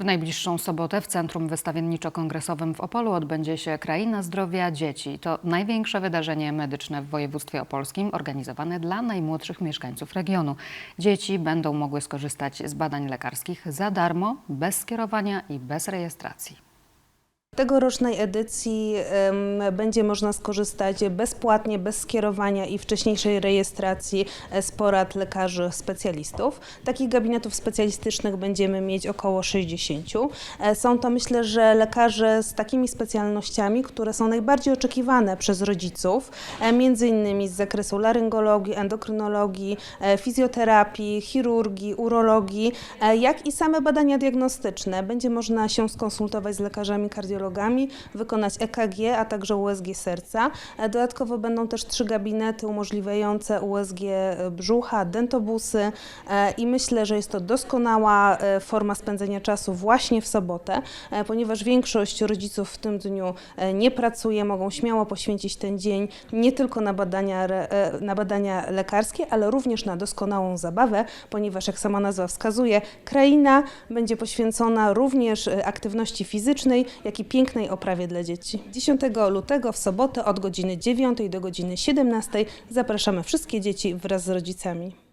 W najbliższą sobotę w Centrum Wystawienniczo-Kongresowym w Opolu odbędzie się Kraina Zdrowia Dzieci. To największe wydarzenie medyczne w województwie opolskim organizowane dla najmłodszych mieszkańców regionu. Dzieci będą mogły skorzystać z badań lekarskich za darmo, bez skierowania i bez rejestracji. Tegorocznej edycji będzie można skorzystać bezpłatnie, bez skierowania i wcześniejszej rejestracji e, z porad lekarzy specjalistów. Takich gabinetów specjalistycznych będziemy mieć około 60. E, Są to myślę, że lekarze z takimi specjalnościami, które są najbardziej oczekiwane przez rodziców, e, między innymi z zakresu laryngologii, endokrynologii, fizjoterapii, chirurgii, urologii, jak i same badania diagnostyczne. Będzie można się skonsultować z lekarzami kardiologami, wykonać EKG, a także USG serca. E, Dodatkowo będą też trzy gabinety umożliwiające USG brzucha, dentobusy e, i myślę, że jest to doskonała e, forma spędzenia czasu właśnie w sobotę, e, ponieważ większość rodziców w tym dniu e, nie pracuje, mogą śmiało poświęcić ten dzień nie tylko na badania, e, na badania lekarskie, ale również na doskonałą zabawę, ponieważ jak sama nazwa wskazuje, kraina będzie poświęcona również e, aktywności fizycznej, jak i pięknej oprawie dla dzieci. 10 lutego w sobotę od godziny 9 do godziny 17 zapraszamy wszystkie dzieci wraz z rodzicami.